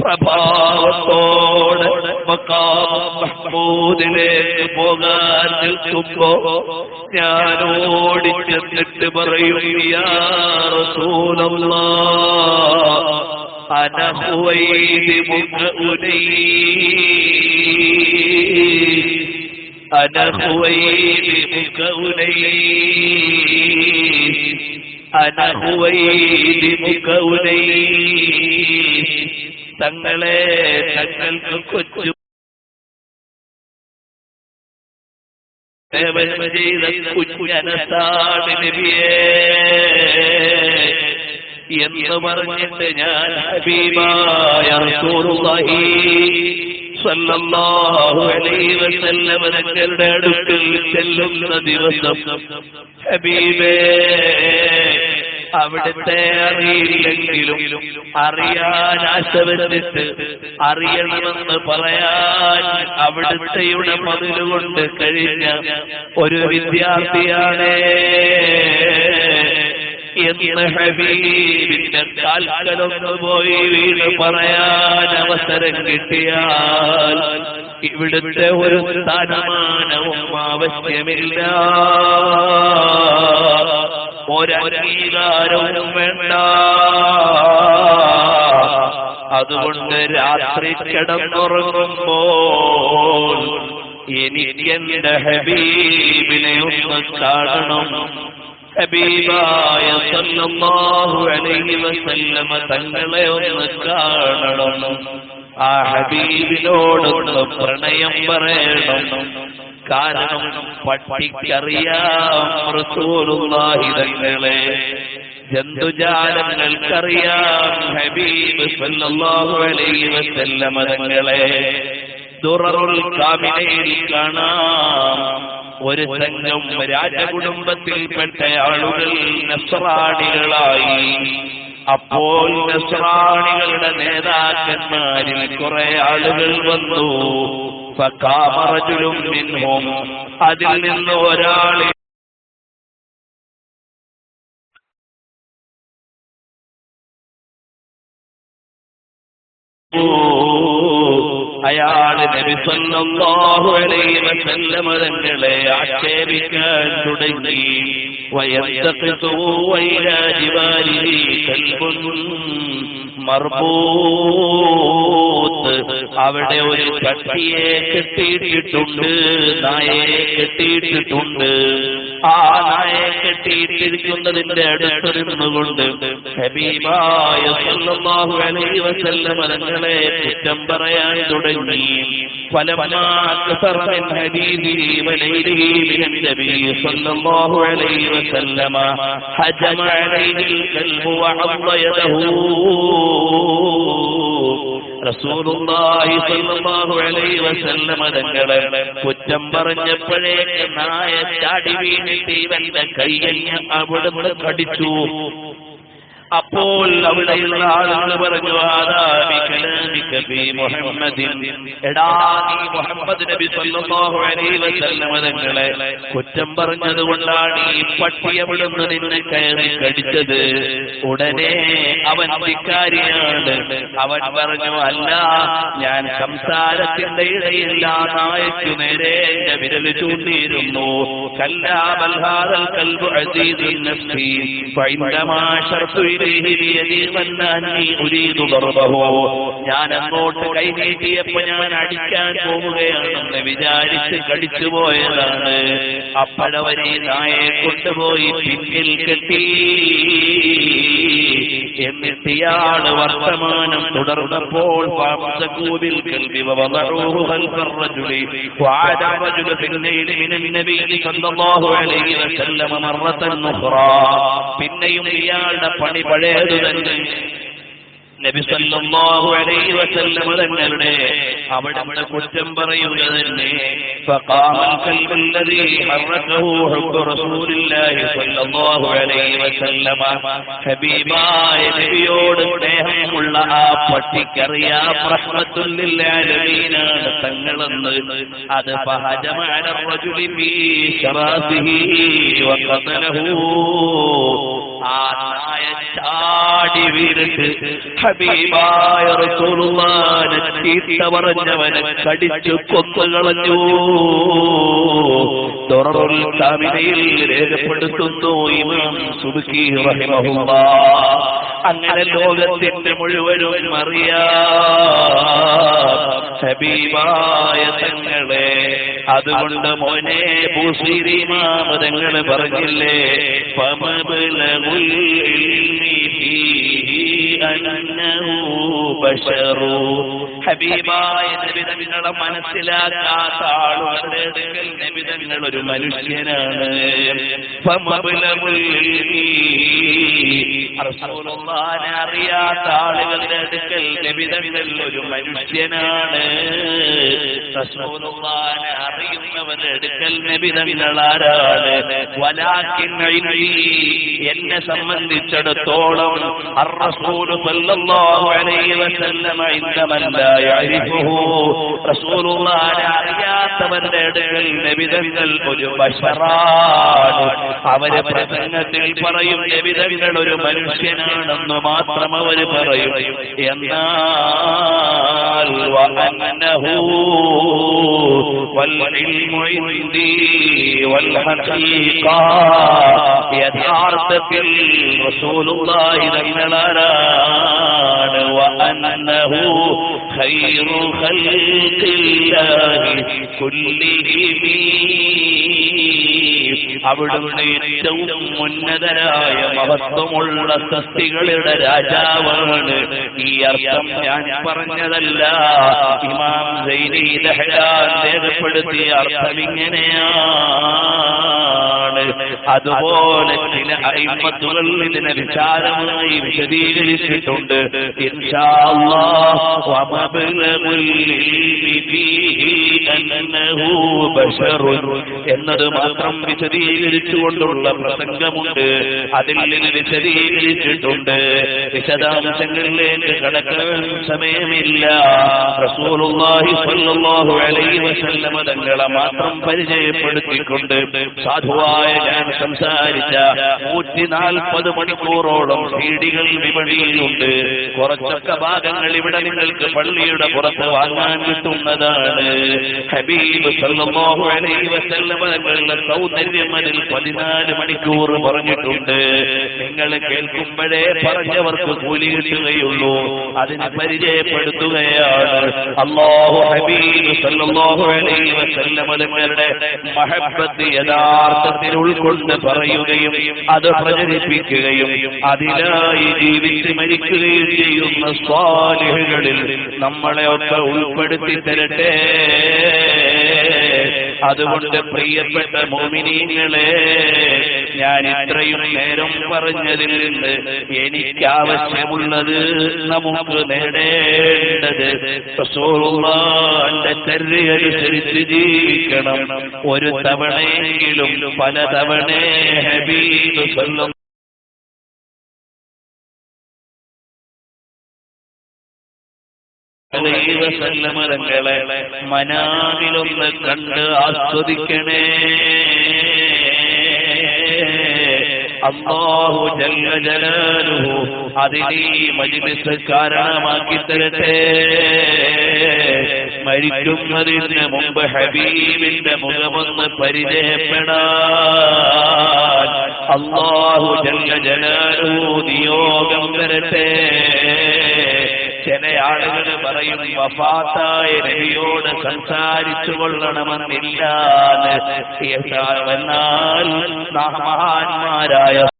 പ്രഭാവത്തോടെ മഹ്മൂദിലേക്ക് പോകാൻ നിൽക്കുമ്പോ ഞാൻ ഓടിച്ചെന്നിട്ട് പറയുകയാറസൂലല്ല അനഹുവൈതി മുഖ ഉനൈ അനഹുവൈതി മുഖ ഉനൈ അനഹുവൈതി മുഖ ഉനൈ തങ്ങളെ തങ്ങൾക്ക് കൊച്ചു സേവനം നബിയേ. എന്ന് പറഞ്ഞിട്ട് ഞാൻ ഹബീബായ അടുക്കൽ ചെല്ലുന്ന ദിവസം ഹബീബേ അവിടുത്തെ അറിയില്ലെങ്കിലും അറിയാൻ ആശവന്നിട്ട് അറിയണമെന്ന് പറയാൻ അവിടുത്തെയുടെ മതിലുകൊണ്ട് കഴിഞ്ഞ ഒരു വിദ്യാർത്ഥിയാണ് പോയി വീട് പറയാൻ അവസരം കിട്ടിയാൽ ഇവിടുത്തെ ഒരു സ്ഥാനമാനവും ആവശ്യമില്ല. ഒരംഗീകാരവും വേണ്ട. അതുകൊണ്ട് രാത്രി കിടന്നുറങ്ങുമ്പോൾ എനിക്ക് എന്റെ ഹബീബിനെ ഒന്ന് കാണണം ഹബീബായ സല്ലല്ലാഹു അലൈഹി വസല്ലമ തങ്ങളെ ഒന്ന് കാണണം ആ ഹബീബിനോടൊന്ന് പ്രണയം പറയണം. കാരണം പട്ടിക്കറിയാം റസൂലുള്ളാഹി തങ്ങളെ. ജന്തുജാലങ്ങൾക്കറിയാം ഹബീബ് സല്ലല്ലാഹു അലൈഹി വസല്ലമ തങ്ങളെ. ദുററുൽ കാമിനയിൽ കാണാം. ഒരു സംഘം രാജകുടുംബത്തിൽപ്പെട്ട ആളുകൾ നസ്രാണികളായി. അപ്പോൾ നസ്രാണികളുടെ നേതാക്കന്മാരിൽ കുറെ ആളുകൾ വന്നു. ഫക്കാമറജുലും മിൻഹും. അതിൽ നിന്ന് ഒരാളെ അയാൾ നബി സല്ലല്ലാഹു അലൈഹി വസല്ലമ തങ്ങളെ ആക്ഷേപിക്കാൻ തുടങ്ങി. വയന്തഖിതു വൈരാജിവാരി കൽബുൻ മർബൂത്ത്. അവിടെ ഒരു കട്ടിയെ കെട്ടിയിട്ടിട്ടുണ്ട് നായയെ കെട്ടിയിട്ടിട്ടുണ്ട്. ആ നായയെ കെട്ടിയിട്ടിരിക്കുന്നതിന്റെ അടുത്ത് നിന്നുകൊണ്ട് ഹബീബായ സല്ലല്ലാഹു അലൈഹി വസല്ലമ തങ്ങളെ കുറ്റം പറയാൻ തുടങ്ങി فلما كثر من حديثه وليله من النبي صلى الله عليه وسلم هجم عليه الكلب وعض يده റസൂലുള്ളാഹി സ്വല്ലല്ലാഹു അലൈഹി വസല്ലമ തങ്ങളെ കുറ്റം പറഞ്ഞപ്പോഴേക്ക് നായ ചാടി വീണിട്ട് ഇവന്റെ കയ്യഞ്ഞ് അവിടുന്ന് കടിച്ചു. അപ്പോൾ അവിടെയുള്ള ആളുകൾ പറഞ്ഞു "ഹാദാ ബികലാമിക ഫീ മുഹമ്മദിൻ. എടാ നീ മുഹമ്മദ് നബി തങ്ങളെ കുറ്റം പറഞ്ഞത് കൊണ്ടാണ് ഈ പട്ടി അവിടുന്ന് നിന്നെ കയറി കടിച്ചത്. ഉടനെ അവൻ ധിക്കാരിയാണ്. അവൻ പറഞ്ഞു അല്ല ഞാൻ സംസാരത്തിന്റെ ഇടയില്ല നായക്കു നേരെ എന്റെ വിരൽ ചൂണ്ടിയിരുന്നു. കല്ലാ ബൽഹാദൽ കൽബു അസീസുൻ നഫ്സി. ഫൈന്ദമാ ശർതു ഞാൻ അങ്ങോട്ട് കൈനീട്ടിയപ്പോ ഞാൻ അടിക്കാൻ പോവുകയാണെന്ന് വിചാരിച്ച് കടിച്ചു പോയതാണ്. അപ്പഴവനെ നായെ കൊണ്ടുപോയി പിന്നിൽ കെട്ടി. എന്നിട്ടിയാണ് വർത്തമാനം തുടർന്നപ്പോൾ പിന്നെയും ഇയാളുടെ പണി പഴയത് തന്നെ നബി സല്ലല്ലാഹു അലൈഹി വസല്ലം തങ്ങളുടെ അവിടുത്തെ കുറ്റം പറയുക തന്നെ فقام الكلب الذي حركه حب رسول الله صلى الله عليه وسلم ഹബീബായ നബിയോട് സ്നേഹമുള്ള ആ പട്ടിക്കറിയാം റഹ്മത്തുല്ലിൽ ആലമീനാണ് തങ്ങളെന്ന് അത് فهجم على الرجل في شراسه وقتله ആ ചാടി വീണിട്ട് ഹബീബായ റസൂലുള്ളാനെ ചീത്ത പറഞ്ഞവനെ കടിച്ചു കൊന്നുകളഞ്ഞു. ദുററുൽ കാമിനയിൽ രേഖപ്പെടുത്തുന്നു ഇമാം സുബ്കി റഹിമഹുല്ലാ. അങ്ങനെ ലോകത്തിന്റെ മുഴുവനും അറിയാം ഹബീബായ തങ്ങളെ. അതുകൊണ്ട് മോനെ ഭൂശ്രീമാമതങ്ങൾ പറഞ്ഞില്ലേ? ഹബീബായ നബിതങ്ങളെ മനസ്സിലാക്കാത്ത ആളുകളുടെ നിമിതങ്ങൾ നബിതങ്ങൾ ഒരു മനുഷ്യനാണ്. റസൂലുള്ളാനെ അറിയാത്ത ആളുകളുടെ അടുക്കൽ നിബിതങ്ങൾ ഒരു മനുഷ്യനാണ്. റസൂലുള്ളാനെ അറിയുന്നവരുടെ അടുക്കൽ നിബിതങ്ങൾ ആരാണ്? വലാക്കിൻ എന്നെ സംബന്ധിച്ചിടത്തോളം അറസൂലു സല്ലല്ലാഹു അലൈഹി വസല്ലമ ഇന്നമല്ലാ യഅരിഫുഹു റസൂലുള്ളാനെ അറിയാത്തവരുടെ അടുക്കൽ നിബിതങ്ങൾ ഒരു ബഷറാണ്. അവരെ പ്രസംഗത്തിൽ പറയും നിബിതങ്ങൾ ഒരു മനുഷ്യൻ മനുഷ്യനാണെന്ന് മാത്രം അവര് പറയും എന്നാൽ وأنه والعلم عندي والحقيقة യഥാർത്ഥത്തിൽ റസൂലുള്ളാഹി തങ്ങളാരാണ് وأنه خير خلق الله كلهم അവിടുന്ന് ഏറ്റവും ഉന്നതരായ മഹത്വമുള്ള സസ്തികളുടെ രാജാവാണ്. ഈ അർത്ഥം ഞാൻ പറഞ്ഞതല്ല. ഇമാം രേഖപ്പെടുത്തിയ അർത്ഥം ഇങ്ങനെയാണ്. അതുപോലെ ചില അയിമത്തുകൾ ഇതിനെ വിചാരമായി വിശദീകരിച്ചിട്ടുണ്ട്. ഇൻഷാ അല്ലാഹ് എന്നത് മാത്രം വിശദീകരിച്ചുകൊണ്ടുള്ള പ്രസംഗമുണ്ട്. അതിൽ വിശദീകരിച്ചിട്ടുണ്ട്. വിശദാംശങ്ങളിലേക്ക് കടക്കാൻ സമയമില്ല. തങ്ങളെ മാത്രം പരിചയപ്പെടുത്തിക്കൊണ്ട് സാധുവായ ഞാൻ സംസാരിച്ച നൂറ്റി നാൽപ്പത് മണിക്കൂറോളം സീഡികൾ വിപണിയിലുണ്ട്. കുറച്ചൊക്കെ ഭാഗങ്ങൾ ഇവിടെ നിങ്ങൾക്ക് പള്ളിയുടെ പുറത്ത് വാങ്ങാൻ കിട്ടുന്നതാണ്. ഹബീബ് സല്ലല്ലാഹു അലൈഹി പതിനാല് മണിക്കൂർ പറഞ്ഞിട്ടുണ്ട്. നിങ്ങൾ കേൾക്കുമ്പോഴേ പറഞ്ഞവർക്ക് കൂലി കിട്ടുകയുള്ളൂ. അതിനെ പരിചയപ്പെടുത്തുകയാണ് അല്ലാഹു ഹബീബ് സല്ലല്ലാഹു അലൈഹി വസല്ലമ തങ്ങളുടെ മഹബ്ബത്ത് യഥാർത്ഥത്തിൽ ഉൾക്കൊണ്ട് പറയുകയും അത് പ്രചരിപ്പിക്കുകയും അതിനായി ജീവിച്ച് മരിക്കുകയും ചെയ്യുന്ന സ്വാലിഹുകളിൽ നമ്മളെയൊക്കെ ഉൾപ്പെടുത്തി തരട്ടെ. അതുകൊണ്ട് പ്രിയപ്പെട്ട മോമിനീങ്ങളെ ഞാൻ ഇത്രയും നേരം പറഞ്ഞതിൽ നിന്ന് എനിക്ക് ആവശ്യമുള്ളത് നമുക്ക് നേടേണ്ടത് റസൂലുള്ളാഹിന്റെ ചര്യനുസരിച്ച് ജീവിക്കണം. ഒരു തവണയെങ്കിലും പല തവണ ഹബീബ് സ്വല്ലം ദൈവസല്ലമരങ്ങളെ മനാവിലൊന്ന് കണ്ട് ആസ്വദിക്കണേ. അള്ളാഹു ജല്ല ജലാലുഹു അതിനെ മജിലിസ് കാരണമാക്കി തരട്ടെ. മരിക്കുന്നതിന് മുമ്പ് ഹബീബിന്റെ മുഖമൊന്ന് പരിചയപ്പെടാൻ അള്ളാഹു ജല്ല ജലാലുഹു നിയോഗം തരട്ടെ ചില ആളുകൾ പറയും വഫാത്തായ നബിയോട് സംസാരിച്ചു കൊള്ളണമെന്നില്ല എന്നാൽ മഹാന്മാരായ